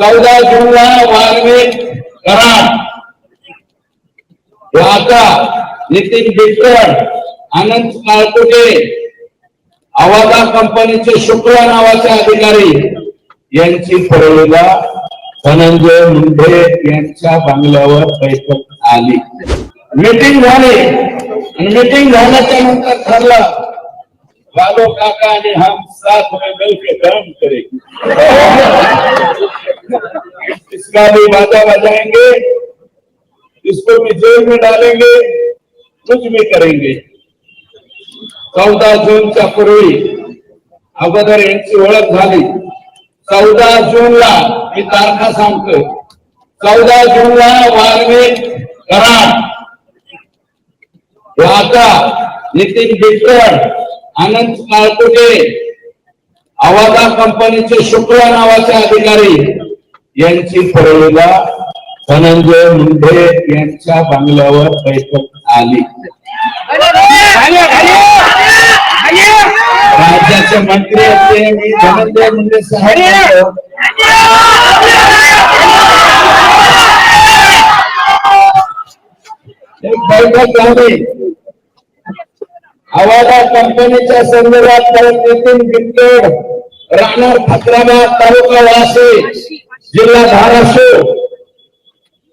चौदा जूनला वाल्मिक कराड आता नितीन बिटकर आनंद माळकुटे आवाजा कंपनीचे शुक्ला नावाचे अधिकारी. यांची परळीला धनंजय मुंडे यांच्या बंगल्यावर बैठक आली. मीटिंग झाली. आणि मीटिंग झाल्याच्यानंतर ठरलं लालू काका आणि हम साथ में मिलकर काम करेंगे इसका भी बाजा बजाएंगे इसको भी जेल में डालेंगे कुछ भी करेंगे। चौदा जूनच्या पूर्वी अगोदर यांची ओळख झाली। चौदा जूनला मी तारखा सांगतो। चौदा जूनला वाल्मिक कराड आता नितीन बिटकर आनंद माळकुटे आवाजा कंपनीचे शुक्ला नावाचे अधिकारी यांची परळीला धनंजय मुंडे यांच्या बंगल्यावर बैठक आली राज्याचे मंत्री मी धनंजय मुंडे साहेब एक बैठक झाली. आवाजा कंपनीच्या संदर्भात परत नितीन बिटकर राहणार खात्राबाद तालुका वाशी जिल्हा धाराशिव.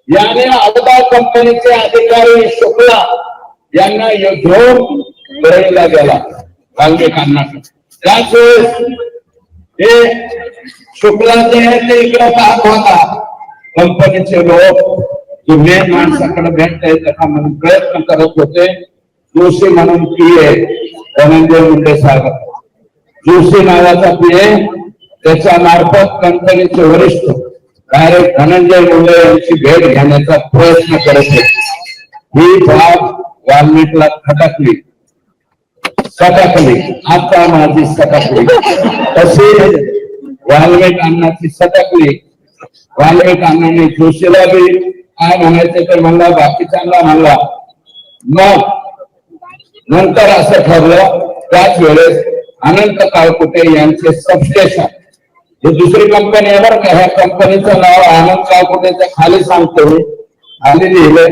याने आवाजा कंपनीचे अधिकारी शुक्ला यांना घेऊन बरेला गेला. वाल्मिक त्याच वेळेस हे शुक्ला जे आहे ते इकडे पाहत होता. कंपनीचे लोक जे मेन माणसाकडे भेटता येतं का म्हणून प्रयत्न करत होते. जोशी म्हणून पीए धनंजय मुंडे साहेब. जोशी नावाचा पीए त्याच्या मार्फत कंपनीचे वरिष्ठ डायरेक्ट धनंजय मुंडे यांची भेट घेण्याचा प्रयत्न करत होते ही बाब वाल्मिकला खटकली. सटकली. आता माझी सटकली. तशी वाल्मिक अण्णाची सटकली. वाल्मिक अण्णाने जोशीला बी काय म्हणायचं तर म्हणला बाकीच्यांना म्हणला. मग नंतर असं ठरलं त्याच वेळेस अनंत काळकुटे यांचे सबस्टेशन हे दुसरी कंपनी आहे बरं का ह्या कंपनीचं नाव आनंद काळकुटेच्या खाली सांगतो मी. खाली लिहिले.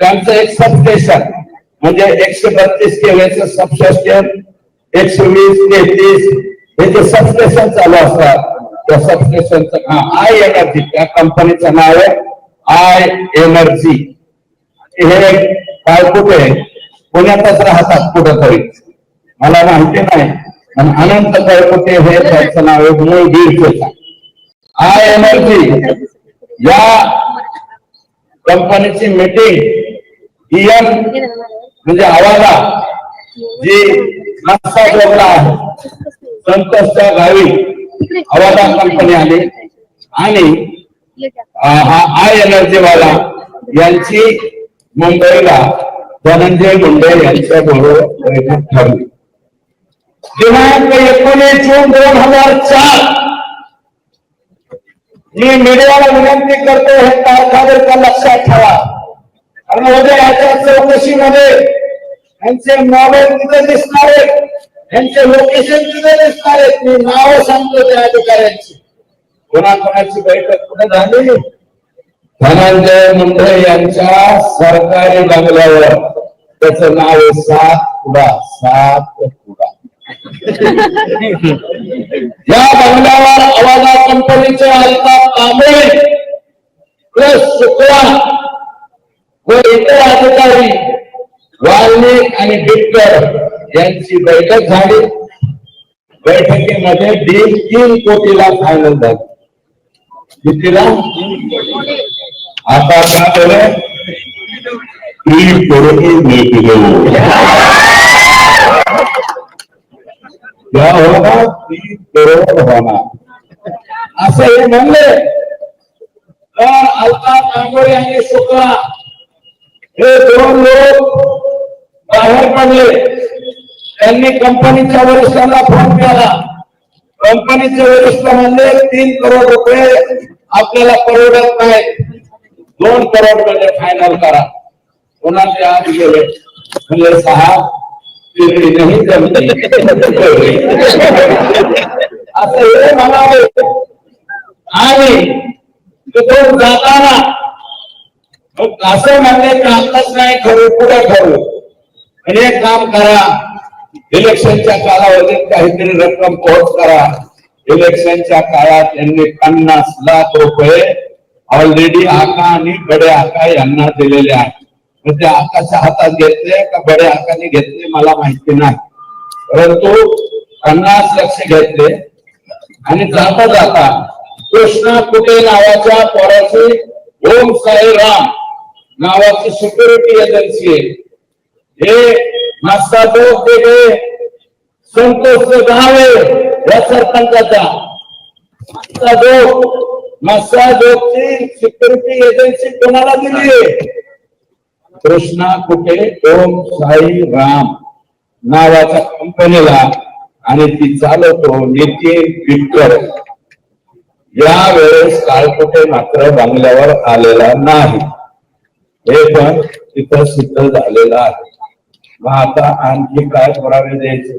त्यांचं एक सबस्टेशन म्हणजे एकशे बत्तीस केव्हीचं सबस्टेशन एकशे वीस तेहतीस हे जे सबस्टेशन चालू असतात त्या सबस्टेशनचं आय एनर्जी त्या कंपनीचं नाव आहे आय एनर्जी हे काय कुठे पुण्यातच राहतात कुठंतरी. मला माहिती नाही. पण अनंत कळकुटे हे त्याचं नाव एक मूळ बीडचं आय एनर्जी या कंपनीची मीटिंग ईएम म्हणजे आवाजा जी नाश्ता जोडला आहे. संतोषच्या गावी आवाजा कंपनी आली. आणि हा आय एनर्जीवाला यांची मुंबईला धनंजय मुंडे यांच्या बरोबर बैठक ठरली दिनांक एकोणीस जून दोन हजार चार मी मीडियाला विनंती करतो हे तारखा जर का लक्षात ठेवा. कारण उद्या याच्या चौकशीमध्ये यांचे मोबाईल तिथे दिसणार आहेत. यांचे लोकेशन तिथे दिसणार आहेत. मी नाव सांगतो त्या अधिकाऱ्यांची. कोणाकोणाची बैठक कुठे झाली धनंजय मुंडे यांच्या सरकारी बंगल्यावर. त्याच नाव आहे सात कुडा सात कुडा या बंगल्यावर आवाजा कंपनीचे अल्ताप कांबळे प्लस शुक्ला व इतर अधिकारी वाल्मिक आणि बिटकर यांची बैठक झाली. बैठकीमध्ये दीड तीन कोटीला फायनल झाली कितीला? आता काय बोले तीन करोड मिळतील क्या होगा तीन करोड होणार. असं हे म्हणले. तर अल्ताफ आंबोळे आणि शुक्ला हे दोन लोक बाहेर पडले. त्यांनी कंपनीच्या वरिष्ठांना फोन केला. कंपनीचे वरिष्ठ म्हणले तीन करोड रुपये आपल्याला परवडत नाही दोन करोडमध्ये फायनल करा. कोणाचे आज गेले? म्हणजे सहा. नाही जमते. असं हे म्हणावे. आणि तिथून जाताना असं म्हणले की आताच नाही करू पुढे करू म्हणजे काम करा. इलेक्शनच्या कालावधीत काहीतरी रक्कम पोहोच करा. इलेक्शनच्या काळात त्यांनी पन्नास लाख रुपये ऑलरेडी आका आणि बडे आका यांना दिलेले आहेत. मग ते आकाच्या हातात घेतले का बडे आकाने घेतले मला माहिती नाही. परंतु पन्नास लक्ष घेतले. आणि जाता जाता कृष्णा कुटे नावाच्या पोराची ओम साई राम नावाची सिक्युरिटी एजन्सी आहे. हे मास्ता दोष वेगळे संतोष गावे या सरपंचाचा. मास्ता दोष मस्सा जोगची सिक्युरिटी एजन्सी कोणाला दिली कृष्णा कुठे? ओम साई राम नावाच्या कंपनीला आणि ती चालवतो नितीन विक्टर यावेळेस काळकुटे मात्र बंगल्यावर आलेला नाही. हे पण तिथं सिद्ध झालेलं आहे. मग आता आणखी काय पुरावे द्यायचे?